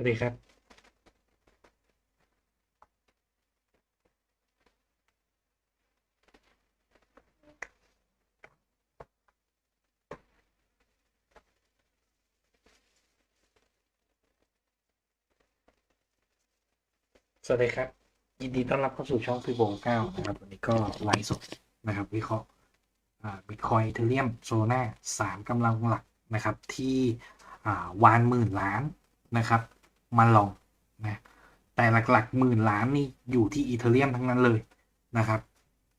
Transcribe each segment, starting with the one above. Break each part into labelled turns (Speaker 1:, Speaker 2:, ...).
Speaker 1: สวัสดีครับ สวัสดีครับ ยินดีต้อนรับเข้าสู่ช่องพี่โบงเก้านะครับ วันนี้ก็ไลฟ์สดนะครับ วิเคราะห์บิตคอยเทเรียมโซน่าสามกำลังหลักนะครับ ที่วานหมื่นล้านนะครับ มาลองนะแต่หลักๆหมื่นล้านนี่อยู่ที่อีเทเรียมทั้งนั้นเลยนะครับ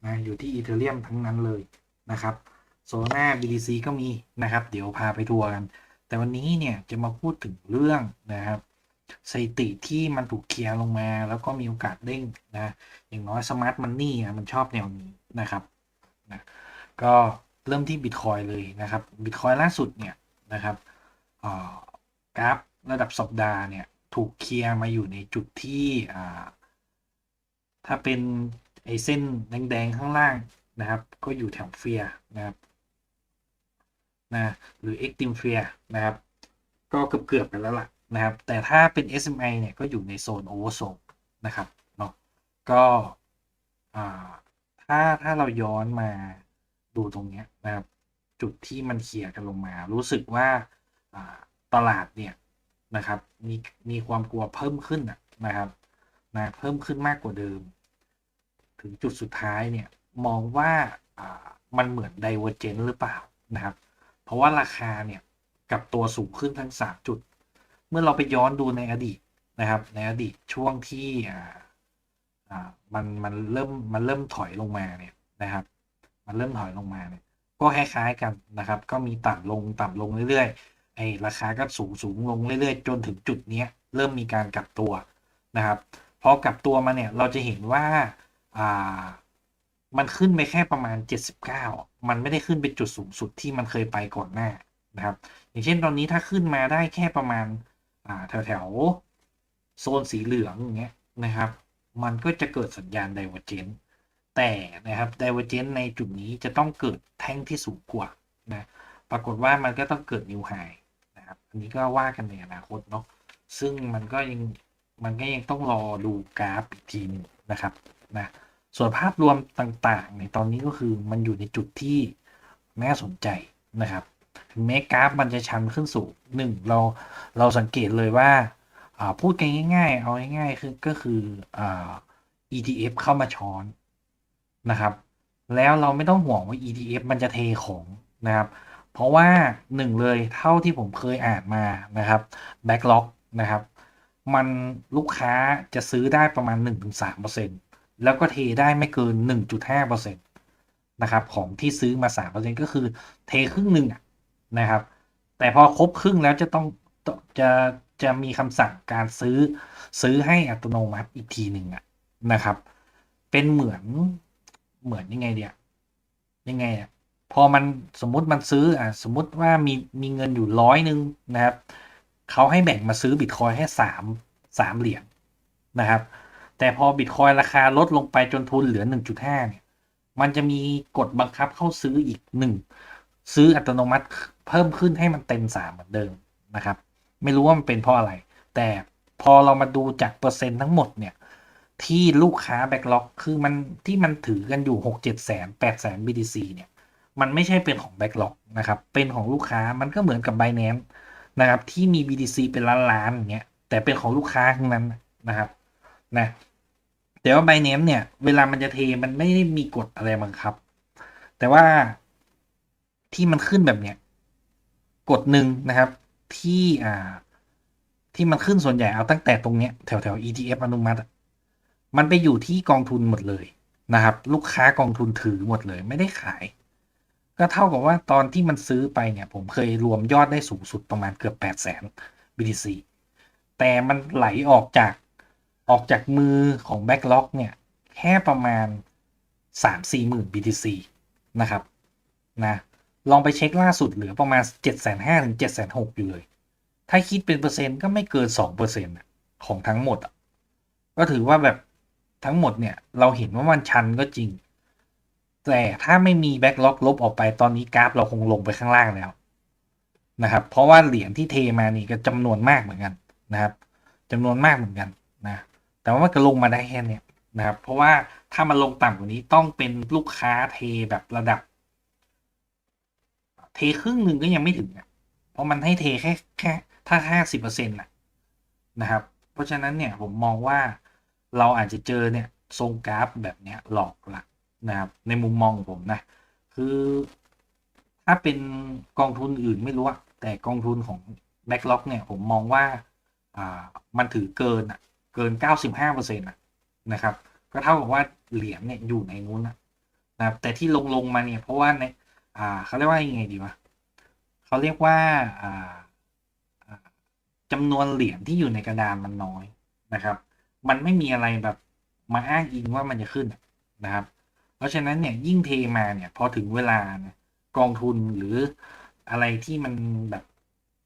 Speaker 1: นะอยู่ที่อีเทเรียมทั้งนั้นเลยนะครับโซน่า BTC ก็มีนะครับ เดี๋ยวพาไปทัวร์กัน แต่วันนี้เนี่ยจะมาพูดถึงเรื่องนะครับสถิติที่มันถูกเคลียร์ลงมา แล้วก็มีโอกาสเด้งนะอย่างน้อยสมาร์ทมันนี่มันชอบแนวนี้นะครับนะก็เริ่มที่บิตคอยเลยนะครับบิตคอยล่าสุดเนี่ยนะครับกราฟระดับสัปดาห์เนี่ย ถูกเคลียร์มาอยู่ในจุดที่อ่าถ้าเป็นไอเส้นแดงๆข้างล่างนะครับ ก็อยู่แถวเฟียนะครับนะหรือ Extreme Fear นะครับ ก็เกือบเกือบๆกันแล้วล่ะนะครับ แต่ถ้าเป็น SMI เนี่ย ก็อยู่ในโซน Oversold นะครับเนาะก็ถ้าถ้าเราย้อนมาดูตรงเนี้ยนะครับ จุดที่มันเคลียร์กันลงมา รู้สึกว่าตลาดเนี่ย นะครับ มีมีความกลัวเพิ่มขึ้นนะครับนะเพิ่มขึ้นมากกว่าเดิม ถึงจุดสุดท้ายเนี่ยมองว่ามันเหมือน Divergent หรือเปล่านะครับ เพราะว่าราคาเนี่ยกับตัวสูงขึ้นทั้ง 3 จุด เมื่อเราไปย้อนดูในอดีตนะครับ ในอดีตช่วงที่อ่าอ่ามันมันเริ่มมันเริ่มถอยลงมาเนี่ยนะครับ มันเริ่มถอยลงมาเนี่ยก็คล้ายๆกันนะครับ ก็มีต่ำลงต่ำลงเรื่อยๆ ไอ้ราคาก็สูงสูงลงเรื่อยๆ จนถึงจุดเนี้ยเริ่มมีการกลับตัวนะครับพอกลับตัวมาเนี่ยเราจะเห็นว่าอ่ามันขึ้นไปแค่ประมาณ 79 มันไม่ได้ขึ้นไปจุดสูงสุดที่มันเคยไปก่อนหน้านะครับ อย่างเช่นตอนนี้ถ้าขึ้นมาได้แค่ประมาณอ่าแถวแถวๆโซนสีเหลืองอย่างเงี้ยนะครับ มันก็จะเกิดสัญญาณ Divergent แต่นะครับ Divergent ในจุดนี้จะต้องเกิดแท่งที่สูงกว่านะ ปรากฏว่ามันก็ต้องเกิดนะครับ อันนี้ก็ว่ากันในอนาคตเนาะซึ่งมันก็ยังมันก็ยังต้องรอดูกราฟอีกทีนึงนะครับนะส่วนภาพรวมต่างๆ ในตอนนี้ก็คือมันอยู่ในจุดที่น่าสนใจนะครับถึงแม้กราฟมันจะชันขึ้นสูงหนึ่งเราเราสังเกตเลยว่าพูดกันง่ายๆ เอาง่ายๆคือก็คืออ ETF เข้ามาช้อนนะครับ แล้วเราไม่ต้องห่วงว่า ETF มันจะเทของนะครับ เพราะว่าหนึ่งเลยเท่าที่ผมเคยอ่านมานะครับ backlog นะครับ มันลูกค้าจะซื้อได้ประมาณ 1-3%แล้วก็เทได้ไม่เกิน 1.5%นะครับของที่ซื้อมา 3%ก็คือเทครึ่งหนึ่งนะครับ แต่พอครบครึ่งแล้วจะต้องจะจะมีคำสั่งการซื้อซื้อให้อัตโนมัติอีกทีหนึ่งนะครับ เป็นเหมือนเหมือนยังไงเดียยังไงอะ พอมันสมมุติมันซื้ออะสมมุติว่ามีมีเงินอยู่ร้อยหนึ่งนะครับเขาให้แบ่งมาซื้อบิตคอยแค่สามสามเหรียญนะครับ แต่พอบิตคอยราคาลดลงไปจนทุนเหลือ 1.5เนี่ยมันจะมีกฎบังคับเข้าซื้ออีกหนึ่งซื้ออัตโนมัติเพิ่มขึ้นให้มันเต็ม3เหมือนเดิมนะครับ ไม่รู้ว่ามันเป็นเพราะอะไร แต่พอเรามาดูจากเปอร์เซ็นต์ทั้งหมดเนี่ยที่ลูกค้าแบ็กล็อกคือมันที่มันถือกันอยู่ 6 7 แสน8แสน BTC เนี่ย มันไม่ใช่เป็นของแบ็กล็อกนะครับ เป็นของลูกค้ามันก็เหมือนกับ Binance นะครับ ที่มี BTC เป็นล้านๆอย่างเงี้ยแต่เป็นของลูกค้าทั้งนั้นนะครับนะแต่ว่า Binance เนี่ยเวลามันจะเทมันไม่ได้มีกฎอะไรบังคับ แต่ว่าที่มันขึ้นแบบเนี้ยกฎหนึ่งนะครับที่อ่าที่มันขึ้นส่วนใหญ่เอาตั้งแต่ตรงเนี้ยแถวแถว ETF อนุมัติ มันไปอยู่ที่กองทุนหมดเลยนะครับ ลูกค้ากองทุนถือหมดเลยไม่ได้ขาย ก็เท่ากับว่าตอนที่มันซื้อไปเนี่ย ผมเคยรวมยอดได้สูงสุดประมาณเกือบ 8 0 0 0 0 BTC แต่มันไหลออกจากออกจากมือของ Backlog เนี่ย แค่ประมาณ 3-4หมื่น BTC นะครับนะลองไปเช็คล่าสุดเหลือประมาณ 7 5 0 0 0ถึง7 6 0 0 0อยู่เลย ถ้าคิดเป็นเปอร์เซ็นต์ก็ไม่เกิน 2%ของทั้งหมด ก็ถือว่าแบบทั้งหมดเนี่ย เราเห็นว่ามันชันก็จริง แต่ถ้าไม่มีแบ็กล็อกลบออกไปตอนนี้กราฟเราคงลงไปข้างล่างแล้วนะครับ เพราะว่าเหรียญที่เทมานี่ก็จำนวนมากเหมือนกันนะครับจำนวนมากเหมือนกันนะแต่ว่ามันก็ลงมาได้แค่เนี้ยนะครับ เพราะว่าถ้ามันลงต่ำกว่านี้ต้องเป็นลูกค้าเทแบบระดับ เทครึ่งหนึ่งก็ยังไม่ถึงอะเพราะมันให้เทแค่แค่ถ้าห้าสิบเปอร์เซ็นต์ะนะครับ เพราะฉะนั้นเนี่ยผมมองว่าเราอาจจะเจอเนี่ยทรงกราฟแบบเนี้ยหลอกละ นะครับในมุมมองผมนะ คือถ้าเป็นกองทุนอื่นไม่รู้อะแต่กองทุนของแบ็กล็อกเนี่ยผมมองว่าอ่ามันถือเกินอะเกิน 95เปอร์เซ็นต์นะครับ ก็เท่ากับว่าเหรียญเนี่ยอยู่ในนู้นนะนะครับแต่ที่ลงลงมาเนี่ยเพราะว่าในอ่าเขาเรียกว่ายังไงดีวะเขาเรียกว่าอ่าจำนวนเหรียญที่อยู่ในกระดานมันน้อยนะครับ มันไม่มีอะไรแบบมาอ้างอิงว่ามันจะขึ้นนะครับ เพราะฉะนั้นเนี่ยยิ่งเทมาเนี่ยพอถึงเวลานะกองทุนหรืออะไรที่มันแบบ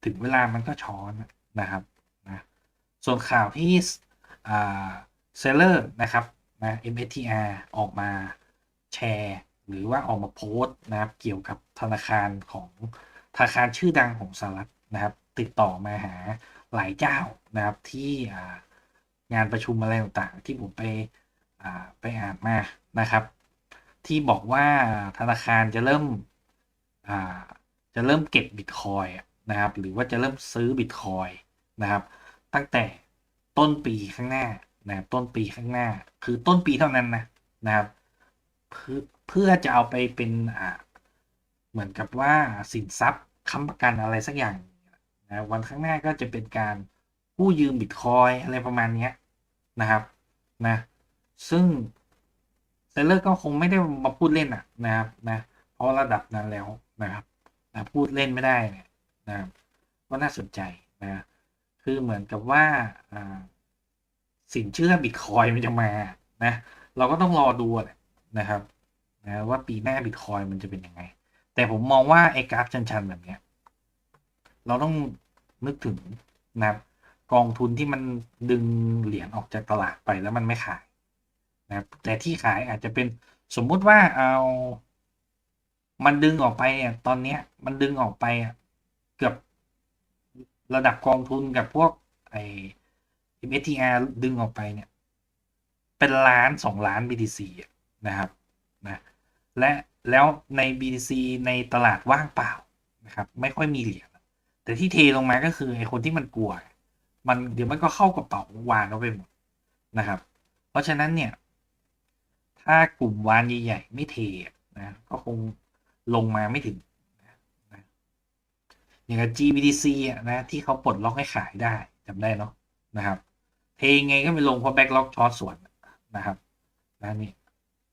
Speaker 1: ถึงเวลามันก็ช้อนนะครับนะส่วนข่าวที่เซลเลอร์นะครับนะ MSTR ออกมาแชร์ หรือว่าออกมาโพสต์นะครับเกี่ยวกับธนาคารของธนาคารชื่อดังของสหรัฐนะครับ ติดต่อมาหาหลายเจ้านะครับที่งานประชุมอะไรต่างๆ ที่ผมไปไปอ่านมานะครับ ที่บอกว่าธนาคารจะเริ่มจะเริ่มเก็บบิตคอยนะครับ หรือว่าจะเริ่มซื้อบิตคอยนะครับ ตั้งแต่ต้นปีข้างหน้านะต้นปีข้างหน้า คือต้นปีเท่านั้นนะนะครับเพื่อเพื่อจะเอาไปเป็นอ่าเหมือนกับว่าสินทรัพย์ค้ำประกันอะไรสักอย่างนะวันข้างหน้าก็จะเป็นการกู้ยืมบิตคอยอะไรประมาณนี้นะครับนะซึ่ง เซลเลอร์ก็คงไม่ได้มาพูดเล่นอะนะครับนะเพราะระดับนั้นแล้วนะครับนะพูดเล่นไม่ได้เนี่ยนะครับก็น่าสนใจนะคือเหมือนกับว่าสินเชื่อบิตคอยมันจะมานะเราก็ต้องรอดูนะครับนะว่าปีหน้าบิตคอยมันจะเป็นยังไง แต่ผมมองว่าไอ้กราฟชันๆแบบเนี้ยเราต้องนึกถึงนะกองทุนที่มันดึงเหรียญออกจากตลาดไปแล้วมันไม่ขาย นะครับแต่ที่ขายอาจจะเป็นสมมุติว่าเอามันดึงออกไปอะตอนเนี้ยมันดึงออกไปอะเกือบระดับกองทุนกับพวกไอ้ MSTR ดึงออกไปเนี่ย เป็นล้านสองล้าน BTC นะครับนะและแล้วใน BTC ในตลาดว่างเปล่านะครับ ไม่ค่อยมีเหรียญแต่ที่เทลงมาก็คือไอ้คนที่มันกลัว มันเดี๋ยวมันก็เข้ากระเป๋าวานเอาไปหมดนะครับ เพราะฉะนั้นเนี่ย ถ้ากลุ่มวานใหญ่ๆไม่เทนะก็คงลงมาไม่ถึงนะอย่างกับ GBTC นะที่เขาปลดล็อกให้ขายได้จำได้เนาะนะครับ เทงไงก็ไปลงเพราะแบ็กล็อกช็อตส่วนนะครับนะนี่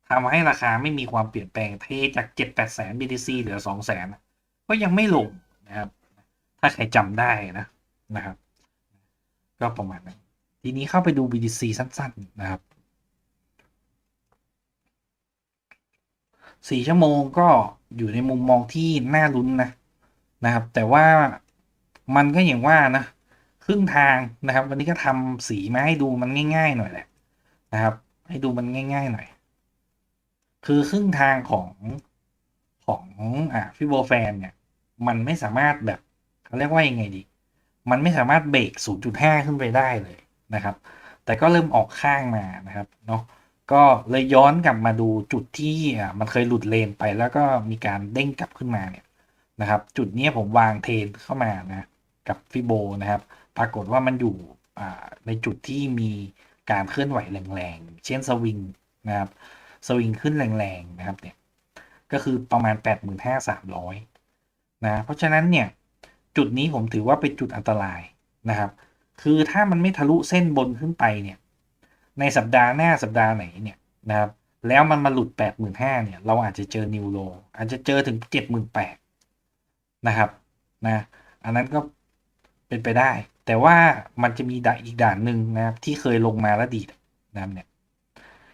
Speaker 1: ทำให้ราคาไม่มีความเปลี่ยนแปลงเทจากเจ็ดแปดแสน BTC เหลือสองแสนก็ยังไม่ลงนะครับ ถ้าใครจำได้นะนะครับ ก็ประมาณนั้น ทีนี้เข้าไปดู BTC สั้น ๆ นะครับ สี่ชั่วโมงก็อยู่ในมุมมองที่น่าลุ้นนะนะครับ แต่ว่ามันก็อย่างว่านะครึ่งทางนะครับ วันนี้ก็ทำสีมาให้ดูมันง่าย ๆ หน่อยแหละนะครับ ให้ดูมันง่าย ๆ หน่อย คือครึ่งทางของของอ่าฟิโบแฟนเนี่ย มันไม่สามารถแบบเขาเรียกว่ายังไงดี มันไม่สามารถเบรก0.5 ขึ้นไปได้เลยนะครับ แต่ก็เริ่มออกข้างมานะครับเนาะ ก็เลยย้อนกลับมาดูจุดที่มันเคยหลุดเลนไปแล้วก็มีการเด้งกลับขึ้นมาเนี่ยนะครับ จุดนี้ผมวางเทรนเข้ามานะกับฟิโบนะครับ ปรากฏว่ามันอยู่ในจุดที่มีการเคลื่อนไหวแรงๆ เช่นสวิงนะครับ สวิงขึ้นแรงๆนะครับเนี่ย ก็คือประมาณ 85,300 นะ เพราะฉะนั้นเนี่ย จุดนี้ผมถือว่าเป็นจุดอันตรายนะครับ คือถ้ามันไม่ทะลุเส้นบนขึ้นไปเนี่ย ในสัปดาห์หน้าสัปดาห์ไหนเนี่ยนะครับแล้วมันมาหลุดแปดหมื่นห้าเนี่ย เราอาจจะเจอนิวโลอาจจะเจอถึงเจ็ดหมื่นแปดนะครับนะอันนั้นก็เป็นไปได้ แต่ว่ามันจะมีด่านอีกด่านหนึ่งนะครับที่เคยลงมาแล้วดีนะครับเนี่ย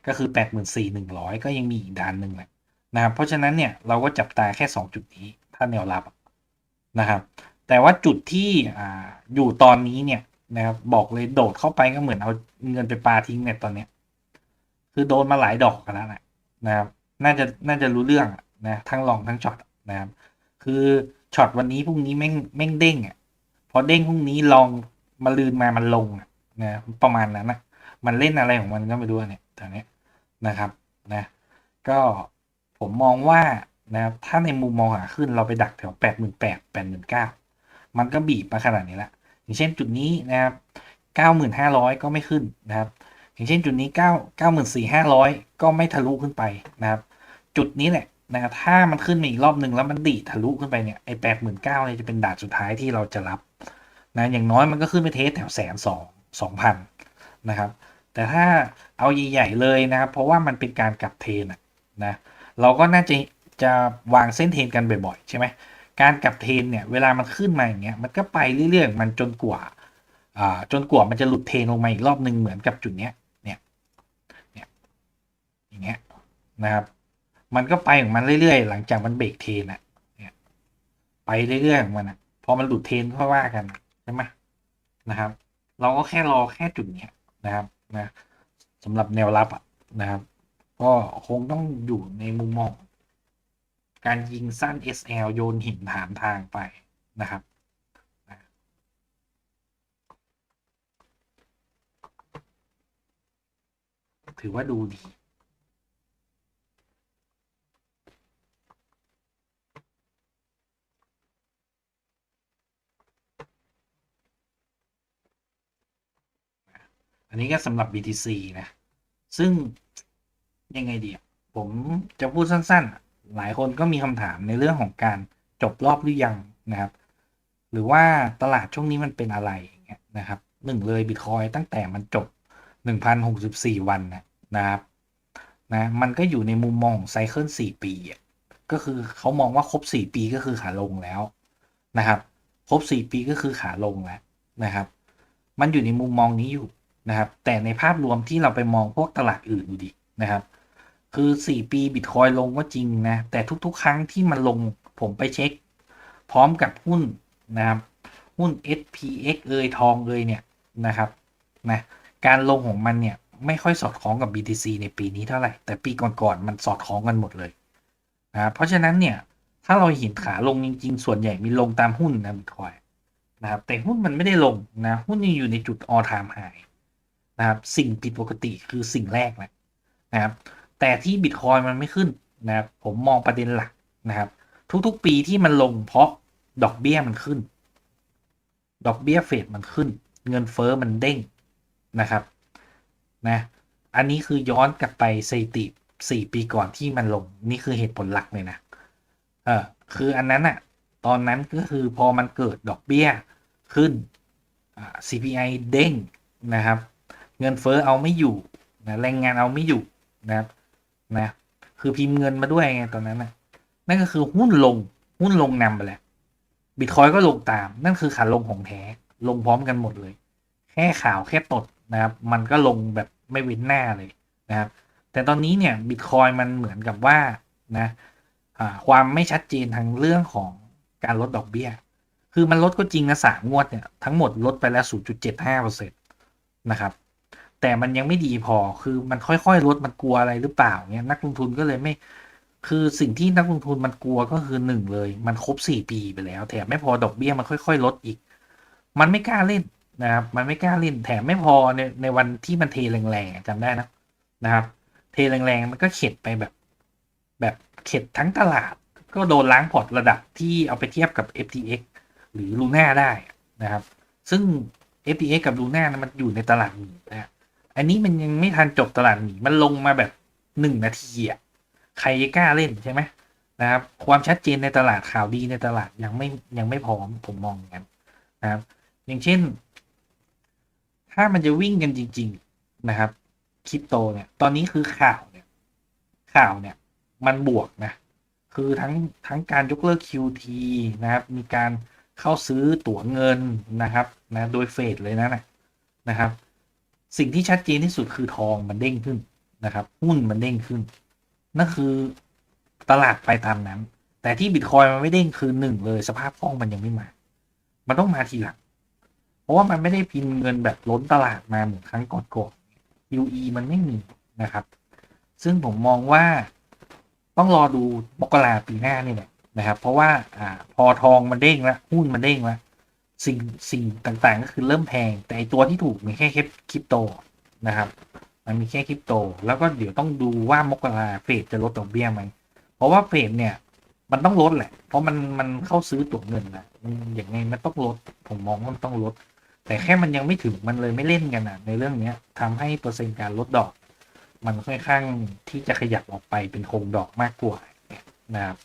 Speaker 1: ก็คือแปดหมื่นสี่หนึ่งร้อยก็ยังมีอีกด่านหนึ่งแหละนะครับเพราะฉะนั้นเนี่ยเราก็จับตาแค่สองจุดนี้ถ้าแนวรับนะครับ แต่ว่าจุดที่อ่าอยู่ตอนนี้เนี่ย นะครับบอกเลยโดดเข้าไปก็เหมือนเอาเงินไปปาทิ้งเนี่ยตอนเนี้ย คือโดนมาหลายดอกกันแล้วนะนะครับน่าจะน่าจะรู้เรื่องนะทั้งลองทั้งช็อตนะครับคือช็อตวันนี้พรุ่งนี้แม่งแม่งเด้งอะพอเด้งพรุ่งนี้ลองมาลืนมามันลงนะประมาณนั้นนะมันเล่นอะไรของมันก็ไม่รู้เนี่ยตอนนี้นะครับนะก็ผมมองว่านะครับถ้าในมุมมองหาขึ้นเราไปดักแถวแปดหมื่นแปดแปดหมื่นเก้ามันก็บีบมาขนาดนี้และ อย่างเช่นจุดนี้นะครับเก้าหมื่นห้าร้อยก็ไม่ขึ้นนะครับ อย่างเช่นจุดนี้เก้าเก้าหมื่นสี่ห้าร้อยก็ไม่ทะลุขึ้นไปนะครับ จุดนี้แหละนะครับถ้ามันขึ้นมาอีกรอบหนึ่งแล้วมันดีทะลุขึ้นไปเนี่ยไอ้แปดหมื่นเก้าเนี่ยจะเป็นด่านสุดท้ายที่เราจะรับนะอย่างน้อยมันก็ขึ้นไปเทสแถวแสนสองสองพันนะครับ แต่ถ้าเอาใหญ่ๆเลยนะครับ เพราะว่ามันเป็นการกลับเทนนะเราก็น่าจะจะวางเส้นเทนกันบ่อยๆ ใช่ไหม การกลับเทนเนี่ยเวลามันขึ้นมาอย่างเงี้ยมันก็ไปเรื่อยๆมันจนกว่าอ่าจนกว่ามันจะหลุดเทนลงมาอีกรอบหนึ่งเหมือนกับจุดเนี้ยเนี่ยเนี่ยอย่างเงี้ยนะครับ มันก็ไปของมันเรื่อยๆ หลังจากมันเบรกเทนอะเนี่ยไปเรื่อยๆของมันอะพอมันหลุดเทรนก็ว่ากันใช่ไหมนะครับ เราก็แค่รอแค่จุดเนี้ยนะครับนะสำหรับแนวรับอะนะครับ ก็คงต้องอยู่ในมุมมอง การยิงสั้น SL โยนหินถามทางไปนะครับถือว่าดูดี อันนี้ก็สำหรับ BTC นะ ซึ่งยังไงดี ผมจะพูดสั้น ๆ หลายคนก็มีคำถามในเรื่องของการจบรอบหรือยังนะครับ หรือว่าตลาดช่วงนี้มันเป็นอะไรอย่างเงี้ยนะครับหนึ่งเลยบิตคอยตั้งแต่มันจบ 1,064 วันนะนะครับนะมันก็อยู่ในมุมมองไซเคิล4ปีอะก็คือเขามองว่าครบ 4 ปีก็คือขาลงแล้วนะครับ ครบ 4 ปีก็คือขาลงแล้วนะครับ มันอยู่ในมุมมองนี้อยู่นะครับ แต่ในภาพรวมที่เราไปมองพวกตลาดอื่นดูดินะครับ คือ4ปีบิตคอยลงก็จริงนะ แต่ทุกๆ ครั้งที่มันลงผมไปเช็ค พร้อมกับหุ้นนะครับ หุ้น SPX เอยทองเอยเนี่ยนะครับนะการลงของมันเนี่ยไม่ค่อยสอดคล้องกับ BTC ในปีนี้เท่าไหร่ แต่ปีก่อนๆมันสอดคล้องกันหมดเลยนะเพราะฉะนั้นเนี่ยถ้าเราเห็นขาลงจริงๆ ส่วนใหญ่มีลงตามหุ้นนะบิตคอยนะครับแต่หุ้นมันไม่ได้ลงนะหุ้นยังอยู่ในจุด all time high นะครับสิ่งผิดปกติคือสิ่งแรกนะนะครับ แต่ที่บิตคอยมันไม่ขึ้นนะครับผมมองประเด็นหลักนะครับ ทุกๆปีที่มันลงเพราะดอกเบี้ยมันขึ้น ดอกเบี้ยเฟดมันขึ้น เงินเฟอ้อมันเด้งนะครับนะอันนี้คือย้อนกลับไปสถิติสี่ปีก่อนที่มันลงนี่คือเหตุผลหลักเลยนะเออคืออันนั้นอะตอนนั้นก็คือพอมันเกิดดอกเบี้ยขึ้น CPI เด้งนะครับ เงินเฟอ้อเอาไม่อยู่นะแรงงานเอาไม่อยู่นะครับ นะ คือพิมพ์เงินมาด้วยไงตอนนั้นนะนั่นก็คือหุ้นลง หุ้นลงนำไปแล้วบิตคอยก็ลงตาม นั่นคือขาลงของแท้ ลงพร้อมกันหมดเลย แค่ข่าวแค่ตดนะครับ มันก็ลงแบบไม่เว้นหน้าเลยนะครับ แต่ตอนนี้เนี่ยบิตคอยมันเหมือนกับว่านะความไม่ชัดเจนทางเรื่องของการลดดอกเบี้ย คือมันลดก็จริงนะสามงวดเนี่ยทั้งหมดลดไปแล้ว 0.75%นะครับ แต่มันยังไม่ดีพอคือมันค่อยๆลดมันกลัวอะไรหรือเปล่าเนี่ยนักลงทุนก็เลยไม่ คือสิ่งที่นักลงทุนมันกลัวก็คือหนึ่งเลย มันครบสี่ปีไปแล้ว แถมไม่พอดอกเบี้ยมันค่อยๆลดอีก มันไม่กล้าเล่นนะครับ มันไม่กล้าเล่น แถมไม่พอในในวันที่มันเทแรงๆจำได้นะนะครับ เทแรงๆมันก็เข็ดไปแบบ แบบเข็ดทั้งตลาด ก็โดนล้างพอร์ตระดับที่เอาไปเทียบกับ FTX หรือ Luna ได้นะครับ ซึ่ง FTX กับ Luna นะมันอยู่ในตลาดหมีนะ อันนี้มันยังไม่ทันจบตลาดหมีมันลงมาแบบหนึ่งนาทีอะใครกล้าเล่นใช่ไหมนะครับ ความชัดเจนในตลาดข่าวดีในตลาดยังไม่ยังไม่พร้อมผมมองอย่างนั้นนะครับ อย่างเช่น ถ้ามันจะวิ่งกันจริง ๆนะครับคริปโตเนี่ย ตอนนี้คือข่าวเนี่ย ข่าวเนี่ย มันบวกนะ คือทั้งทั้งการยกเลิก QT นะครับ มีการเข้าซื้อตั๋วเงินนะครับ นะ โดยเฟดเลยนะนะครับ สิ่งที่ชัดเจนที่สุดคือทองมันเด้งขึ้นนะครับหุ้นมันเด้งขึ้น นั่นคือตลาดไปตามนั้น แต่ที่บิตคอยมันไม่เด้งคือหนึ่งเลยสภาพคล่องมันยังไม่มา มันต้องมาทีหลัง เพราะว่ามันไม่ได้พิมพ์เงินแบบล้นตลาดมาเหมือนครั้งก่อนๆ UE มันไม่มีนะครับ ซึ่งผมมองว่าต้องรอดูมกราปีหน้านี่แหละนะครับ เพราะว่าอ่าพอทองมันเด้งแล้วหุ้นมันเด้งแล้ว สิ่งสิ่งต่างๆ ก็คือเริ่มแพง แต่ไอตัวที่ถูกมีแค่คริปโตนะครับ มันมีแค่คริปโต แล้วก็เดี๋ยวต้องดูว่ามกราเฟดจะลดดอกเบี้ยไหม เพราะว่าเฟดเนี่ย มันต้องลดแหละ เพราะมันมันเข้าซื้อตัวเงินนะอย่างไงมันต้องลด ผมมองว่ามันต้องลด แต่แค่มันยังไม่ถึงมันเลยไม่เล่นกันนะในเรื่องเนี้ยทำให้เปอร์เซ็นต์การลดดอก มันค่อนข้างที่จะขยับออกไปเป็นโคงดอกมากกว่านะครับ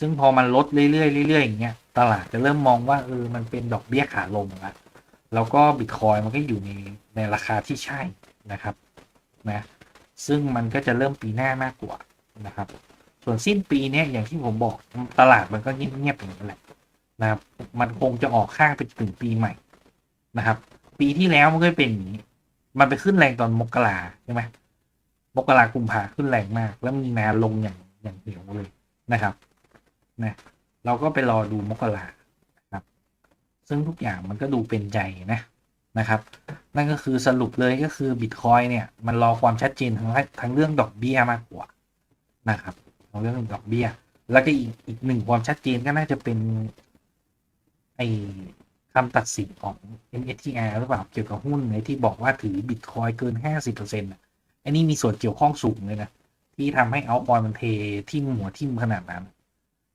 Speaker 1: ซึ่งพอมันลดเรื่อยๆเรื่อยๆอย่างเงี้ยตลาดจะเริ่มมองว่าเออมันเป็นดอกเบี้ยขาลงแล้วแล้วก็บิตคอยมันก็อยู่ในในราคาที่ใช่นะครับนะซึ่งมันก็จะเริ่มปีหน้ามากกว่านะครับ ส่วนสิ้นปีเนี้ยอย่างที่ผมบอกตลาดมันก็เงียบๆอย่างนั้นแหละนะครับมันคงจะออกข้างไปถึงปีใหม่นะครับ ปีที่แล้วมันก็เป็นอย่างนี้มันไปขึ้นแรงตอนมกราใช่ไหมมกรากุมภาขึ้นแรงมาก แล้วมีนาลงอย่างอย่างเหนียวเลยนะครับ นะเราก็ไปรอดูมกราครับ ซึ่งทุกอย่างมันก็ดูเป็นใจนะนะครับ นั่นก็คือสรุปเลยก็คือบิตคอยเนี่ย มันรอความชัดเจนทั้งทั้งเรื่องดอกเบี้ยมากกว่านะครับทั้งเรื่องดอกเบี้ย แล้วก็อีกอีกหนึ่งความชัดเจนก็น่าจะเป็นไอคำตัดสินของ MSTR หรือเปล่าเกี่ยวกับหุ้นในที่บอกว่าถือบิตคอยเกิน 50%อะอันนี้มีส่วนเกี่ยวข้องสูงเลยนะ ที่ทำให้เอาคอยมันเททิ่มหัวทิ่มขนาดนั้น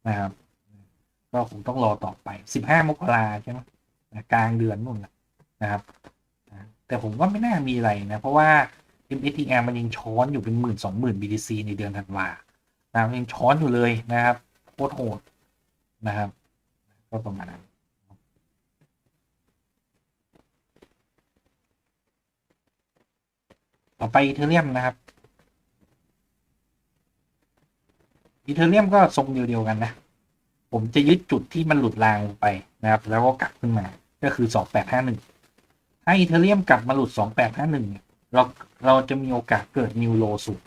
Speaker 1: นะครับ ก็คงต้องรอต่อไป 15 มกราใช่ไหมกลางเดือนนู่นนะครับ แต่ผมว่าไม่น่ามีอะไรนะ เพราะว่า MSTR มันยังช้อนอยู่เป็นหมื่นสองหมื่น BTC ในเดือนธันวานะยังช้อนอยู่เลยนะครับโคตรโหดนะครับ ก็ประมาณนั้นต่อไปอีเทเรียมนะครับ อีเทเรียมก็ทรงเดียวกันนะ ผมจะยึดจุดที่มันหลุดรางลงไปนะครับ แล้วก็กลับขึ้นมาก็คือ 2851 ถ้าอีเทเรียมกลับมาหลุด 2851 เราเราจะมีโอกาสเกิดนิวโลสูง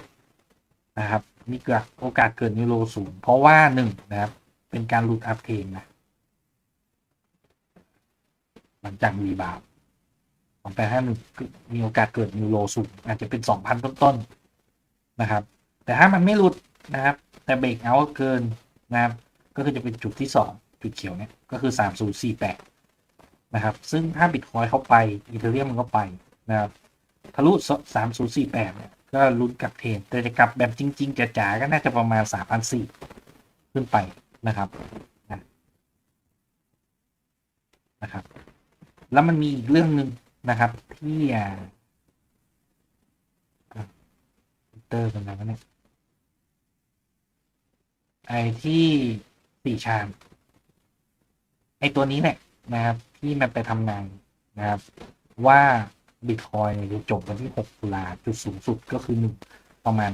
Speaker 1: นะครับมีเกิดโอกาสเกิดนิวโลสูง เพราะว่าหนึ่งนะครับ เป็นการหลุดอัพเทนนะหลังจากรีบาว2851มีโอกาสเกิดนิวโลสูงอาจจะเป็น2,000ต้นๆนะครับ แต่ถ้ามันไม่หลุดนะครับ แต่เบรกเอาเกินนะครับ ก็คือจะเป็นจุดที่สองจุดเขียวเนี่ยก็คือสามศูนย์สี่แปดนะครับ ซึ่งถ้าบิตคอยเข้าไปอีเทเรียมมันก็ไปนะครับทะลุสามศูนย์สี่แปดเนี่ยก็ลุ้นกลับเทรนแต่จะกลับแบบจริง ๆจ๋าๆก็น่าจะประมาณสามพันสี่ขึ้นไปนะครับนะครับ แล้วมันมีอีกเรื่องหนึ่งนะครับที่อ่าเตอร์เป็นอะไรวะเนี่ย ไอ้ที่สี่ชาม ไอ้ตัวนี้แหละนะครับ ที่มันไปทำนายนะครับ ว่าบิตคอยจะจบวันที่หกตุลาจุดสูงสุดก็คือหนึ่งประมาณ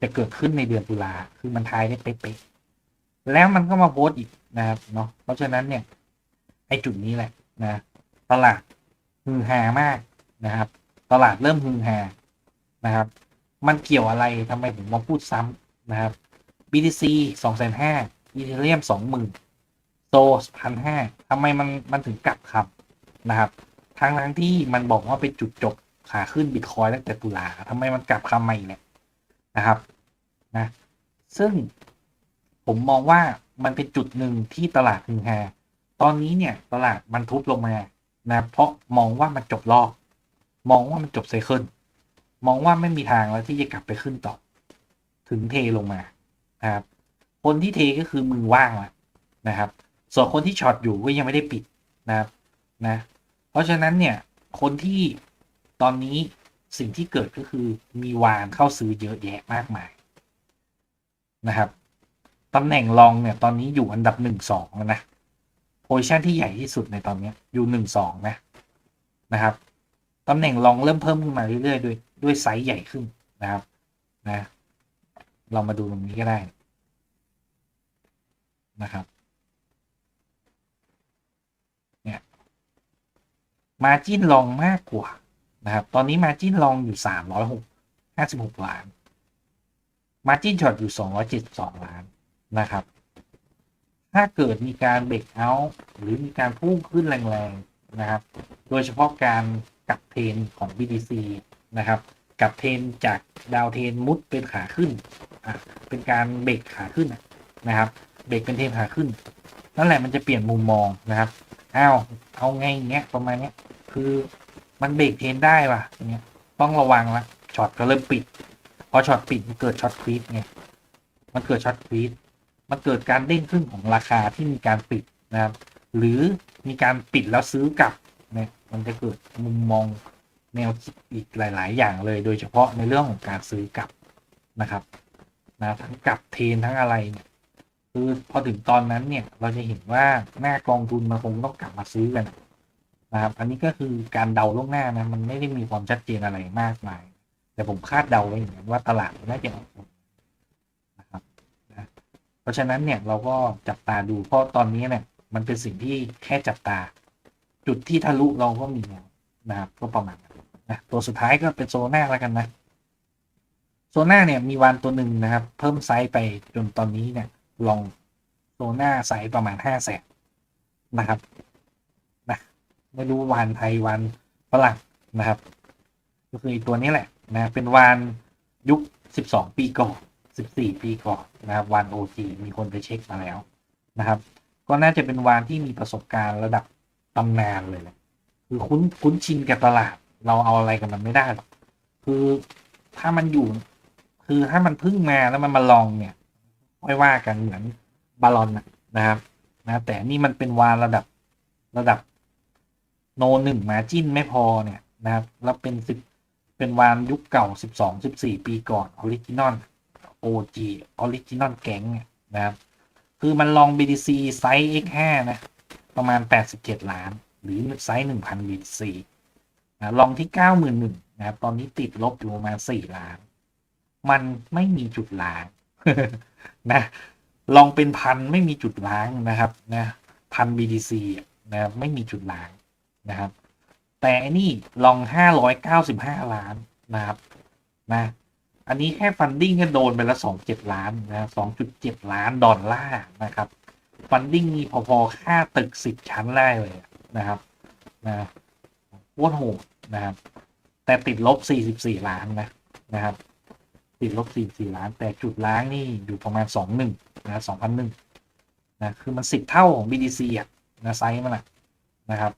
Speaker 1: จะเกิดขึ้นในเดือนตุลาคือมันทายได้เป๊ะๆแล้วมันก็มาโพสต์อีกนะครับเนาะเพราะฉะนั้นเนี่ย ไอ้จุดนี้แหละนะ ตลาดฮือฮามากนะครับ ตลาดเริ่มฮือฮานะครับ มันเกี่ยวอะไรทำไมผมมาพูดซ้ำนะครับ BTC สองแสนห้าอีเทเรียมสองหมื่นโซพันห้าทำไมมันมันถึงกลับครับนะครับทั้งทั้งที่มันบอกว่าเป็นจุดจบขาขึ้นบิตคอยตั้งแต่ตุลาทำไมมันกลับคำใหม่เนี่ยนะครับนะซึ่งผมมองว่ามันเป็นจุดหนึ่งที่ตลาดฮือฮาตอนนี้เนี่ยตลาดมันทุบลงมานะเพราะมองว่ามันจบรอบมองว่ามันจบไซเคิลมองว่าไม่มีทางแล้วที่จะกลับไปขึ้นต่อ ถึงเทลงมา นะครับ คนที่เทก็คือมือว่างแหละนะครับ ส่วนคนที่ช็อตอยู่ก็ยังไม่ได้ปิดนะครับนะเพราะฉะนั้นเนี่ยคนที่ตอนนี้สิ่งที่เกิดก็คือมีวานเข้าซื้อเยอะแยะมากมายนะครับตำแหน่งรองเนี่ยตอนนี้อยู่อันดับหนึ่งสองแล้วนะโพชันที่ใหญ่ที่สุดในตอนนี้อยู่หนึ่งสองนะนะครับตำแหน่งรองเริ่มเพิ่มขึ้นมาเรื่อยๆด้วยด้วยไซส์ใหญ่ขึ้นนะครับนะเรามาดูตรงนี้ก็ได้ นะครับ เนี่ยมาจิ้นลองมากกว่านะครับ ตอนนี้มาจิ้นลองอยู่สามร้อยหกห้าสิบหกล้าน มาจิ้นช็อตอยู่สองร้อยเจ็ดสองล้านนะครับ ถ้าเกิดมีการเบรกเอาท์หรือมีการพุ่งขึ้นแรงๆนะครับ โดยเฉพาะการกลับเทนของ BTC นะครับกับเทนจากดาวเทนมุดเป็นขาขึ้น เป็นการเบรกขาขึ้นนะครับ เบรกเป็นเทนขาขึ้น นั่นแหละมันจะเปลี่ยนมุมมองนะครับอ้าวเอาไงงเงี้ยประมาณเนี้ยคือมันเบรกเทนได้ป่ะเงี้ยต้องระวังละช็อตก็เริ่มปิด พอช็อตปิดมันเกิดช็อตควีดไงมันเกิดช็อตควีดมันเกิดการเด้งขึ้นของราคาที่มีการปิดนะครับ หรือมีการปิดแล้วซื้อกลับนี่ยมันจะเกิดมุมมองแนวคิดอีกหลาย ๆ อย่างเลย โดยเฉพาะในเรื่องของการซื้อกลับนะครับนะทั้งกลับเทนทั้งอะไรเนี่ย คือพอถึงตอนนั้นเนี่ยเราจะเห็นว่าหน้ากองทุนมันคงต้องกลับมาซื้อกันนะครับ อันนี้ก็คือการเดาล่วงหน้านะมันไม่ได้มีความชัดเจนอะไรมากมาย แต่ผมคาดเดาไว้อย่างนั้นว่าตลาดน่าจะออกนะครับนะเพราะฉะนั้นเนี่ยเราก็จับตาดูเพราะตอนนี้เนี่ยมันเป็นสิ่งที่แค่จับตา จุดที่ทะลุเราก็มีนะครับก็ประมาณนะตัวสุดท้ายก็เป็นโซน่าแล้วกันนะโซน่าเนี่ยมีวานตัวหนึ่งนะครับ เพิ่มไซส์ไปจนตอนนี้เนี่ย ลองโซน่าไซส์ประมาณห้าแสนนะครับนะไม่รู้วานไทยวานฝรั่งนะครับ ก็คือตัวนี้แหละนะเป็นวานยุค12ปีก่อน14ปีก่อนนะครับวาน OG มีคนไปเช็คมาแล้วนะครับ ก็น่าจะเป็นวานที่มีประสบการณ์ระดับตำนานเลยแหละคือคุ้นคุ้นชินกับตลาด เราเอาอะไรกับมันไม่ได้หรอกคือถ้ามันอยู่ คือถ้ามันพึ่งมาแล้วมันมาลองเนี่ย ไม่ว่ากันเหมือนบาลอนนะครับนะแต่นี่มันเป็นวานระดับระดับโนหนึ่งมาจิ้นไม่พอเนี่ยนะครับแล้วเป็นสิบเป็นวานยุคเก่าสิบสองสิบสี่ปีก่อนออริจินอลโอจีออริจินอลแก๊งเนี่ยนะครับคือมันลอง BTC ไซส์ X5 นะประมาณ 87 ล้าน หรือไซส์1,000 BTC นะลองที่ 91,000นะครับตอนนี้ติดลบอยู่ประมาณ 4 ล้าน มันไม่มีจุดล้าง นะลองเป็นพันไม่มีจุดล้างนะครับนะพัน BTC นะไม่มีจุดล้างนะครับ แต่อันนี้ลอง595ล้านนะครับนะอันนี้แค่ฟันดิ้งก็โดนไปละสองเจ็ดล้านนะสองจุดเจ็ดล้านดอลลาร์นะครับฟันดิ้งนี่พอๆค่าตึกสิบชั้นได้เลยนะครับนะโคตรโหดนะครับ แต่ติดลบสี่สิบสี่ล้านนะนะครับ ติดลบสี่สี่ล้าน แต่จุดล้างนี่อยู่ประมาณสองหนึ่งนะสองพันหนึ่งนะคือมันสิบเท่าของ BDC อะนะไซส์มันอะนะครับ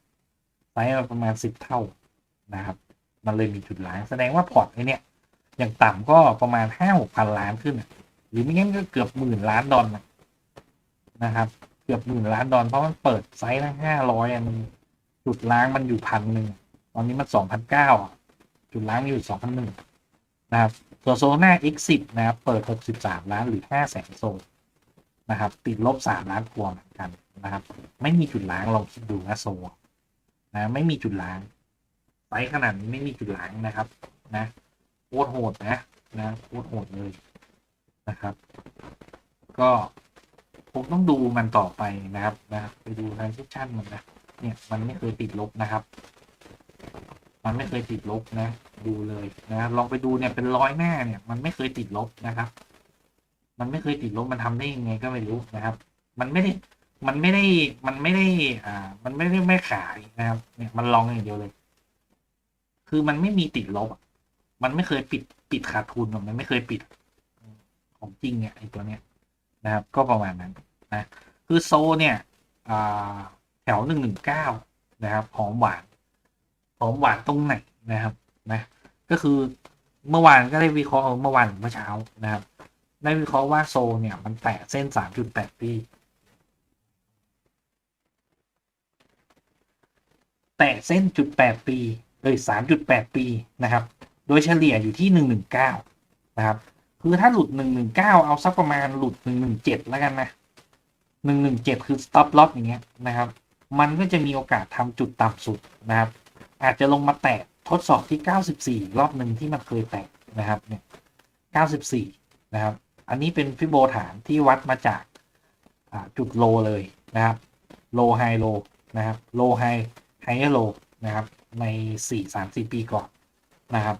Speaker 1: ไซส์มันประมาณสิบเท่านะครับ มันเลยมีจุดล้างแสดงว่าพอร์ตไอเนี้ยอย่างต่ำก็ประมาณห้าหกพันล้านขึ้น หรือไม่งั้นก็เกือบหมื่นล้านดอลนะนะครับ เกือบหมื่นล้านดอลเพราะมันเปิดไซส์ละห้าร้อยมันจุดล้างมันอยู่พันหนึ่งตอนนี้มันสองพันเก้าจุดล้างมันอยู่สองพันหนึ่งนะครับ ส่วนโซน่า X10 นะครับ เปิดหกสิบสามล้านหรือห้าแสนโซนนะครับ ติดลบสามล้านครัวเหมือนกันนะครับ ไม่มีจุดล้างลองคิดดูนะโซนะไม่มีจุดล้างไซส์ขนาดนี้ไม่มีจุดล้างนะครับ นะโคตรโหดนะนะโคตรโหดเลยนะครับ ก็ผมต้องดูมันต่อไปนะครับนะไปดูทางเซสชั่นมันนะเนี่ยมันไม่เคยติดลบนะครับ มันไม่เคยติดลบนะ ดูเลยนะลองไปดูเนี่ยเป็นร้อยหน้าเนี่ย มันไม่เคยติดลบนะครับ มันไม่เคยติดลบมันทำได้ยังไงก็ไม่รู้นะครับ มันไม่ได้มันไม่ได้มันไม่ได้ อ่า มันไม่ได้ไม่ขายนะครับ เนี่ยมันลองอย่างเดียวเลย คือมันไม่มีติดลบอะมันไม่เคยปิดปิดขาดทุนมันไม่เคยปิด ของจริงเนี่ยไอ้ตัวเนี้ยนะครับ ก็ประมาณนั้นนะคือโซเนี่ยอ่าแถวหนึ่งหนึ่งเก้านะครับหอมหวานหอมหวานตรงไหนนะครับ นะ ก็คือเมื่อวานก็ได้วิเคราะห์เมื่อวานเมื่อเช้านะครับ ได้วิเคราะห์ว่าโซเนี่ยมันแตะเส้นสามจุดแปดปีแตะเส้นจุดแปดปีเลยสามจุดแปดปีนะครับ โดยเฉลี่ยอยู่ที่หนึ่งหนึ่งเก้านะครับ คือถ้าหลุดหนึ่งหนึ่งเก้าเอาสักประมาณหลุดหนึ่งหนึ่งเจ็ดแล้วกันนะหนึ่งหนึ่งเจ็ดคือ stop loss อย่างเงี้ยนะครับ มันก็จะมีโอกาสทำจุดต่ำสุดนะครับ อาจจะลงมาแตะ ทดสอบที่เก้าสิบสี่รอบหนึ่งที่มันเคยแตะนะครับเนี่ยเก้าสิบสี่นะครับ อันนี้เป็นฟิโบฐานที่วัดมาจากจุดโลเลยนะครับ โลไฮโลนะครับ โลไฮไฮโลนะครับ ในสี่สามสี่ปีก่อนนะครับ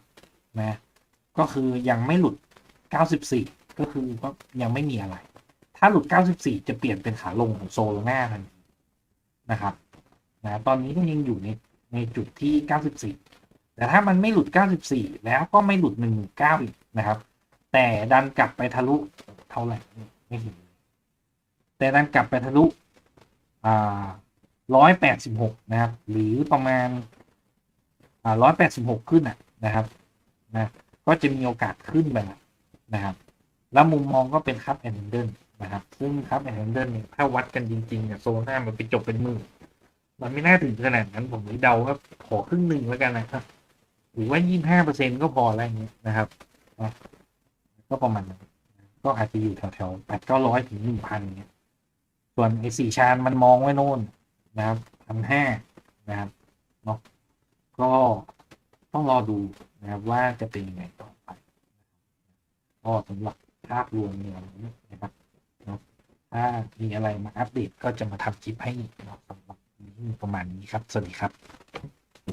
Speaker 1: นะก็คือยังไม่หลุด 94 ก็คือก็ยังไม่มีอะไร ถ้าหลุด 94 จะเปลี่ยนเป็นขาลงของโซลหน้าทันนะครับนะตอนนี้ก็ยังอยู่ในในจุดที่ 94 แต่ถ้ามันไม่หลุด 94 แล้วก็ไม่หลุด 119 อีกนะครับ แต่ดันกลับไปทะลุเท่าไหร่ไม่เห็นแต่ดันกลับไปทะลุอ่าร้อยแปดสิบหกนะครับ หรือประมาณอ่าร้อยแปดสิบหกขึ้นอะนะครับนะก็จะมีโอกาสขึ้นไปละนะครับ แล้วมุมมองก็เป็นคัพแอนด์เดิลนะครับ ซึ่งคัพแอนด์เดิลเนี่ยถ้าวัดกันจริงๆเนี่ยโซน่ามันไปจบเป็นหมื่นมันไม่น่าถึงขนาดนั้นผมเลยเดาว่าขอครึ่งหนึ่งแล้วกันนะครับ รือว่ายี่ห้าเปอร์เซ็นก็พออะไรเงี้ยนะครับนะก็ประมาณนั้นก็อาจจะอยู่แถวๆแปดเก้าร้อยถึงหนึ่งพันเนี่ยส่วนไอ้สี่ชานมันมองไว้โน่นนะครับพันห้านะครับเนาะก็ต้องรอดูนะครับว่าจะเป็นยังไงต่อไปก็สำหรับภาพรวมเนี่ยนะครับเนาะถ้ามีอะไรมาอัปเดตก็จะมาทำคลิปให้อีกเนาะสำหรับนี้ประมาณนี้ครับ สวัสดีครับ